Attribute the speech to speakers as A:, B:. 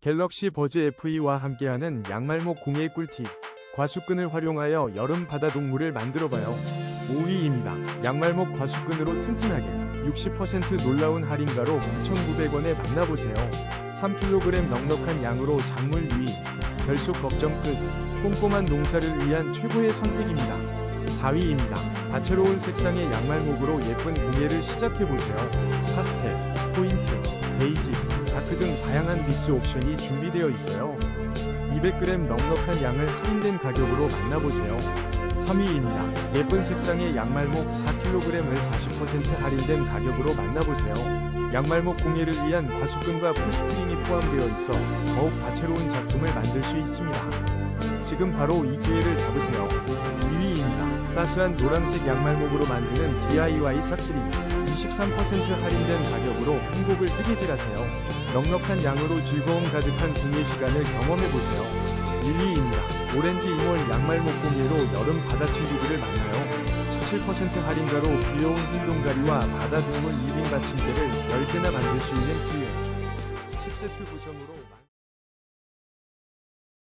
A: 갤럭시 버즈 FE와 함께하는 양말목 공예 꿀팁. 과수끈을 활용하여 여름 바다 동물을 만들어봐요. 5위입니다. 양말목 과수끈으로 튼튼하게 60% 놀라운 할인가로 9,900원에 만나보세요. 3kg 넉넉한 양으로 작물 유의, 결속 걱정 끝, 꼼꼼한 농사를 위한 최고의 선택입니다. 4위입니다. 다채로운 색상의 양말목으로 예쁜 공예를 시작해보세요. 파스텔, 포인트, 베이지, 다크 등 다양한 믹스 옵션이 준비되어 있어요. 200g 넉넉한 양을 할인된 가격으로 만나보세요. 3위입니다. 예쁜 색상의 양말목 4kg을 40% 할인된 가격으로 만나보세요. 양말목 공예를 위한 과수끈과 풀스트링이 포함되어 있어 더욱 다채로운 작품을 만들 수 있습니다. 지금 바로 이 기회를 잡으세요. 2위입니다. 따스한 노란색 양말목으로 만드는 DIY 삭스리 23% 할인된 가격으로 행복을 뜨개질하세요. 넉넉한 양으로 즐거움 가득한 공예 시간을 경험해보세요. 1위입니다. 오렌지 이몰 양말 목 공예로 여름 바다 친구들을 만나요. 17% 할인가로 귀여운 흰동가리와 바다 동물 1인 받침대를 10개나 만들 수 있는 기회. 10세트 구성으로 만-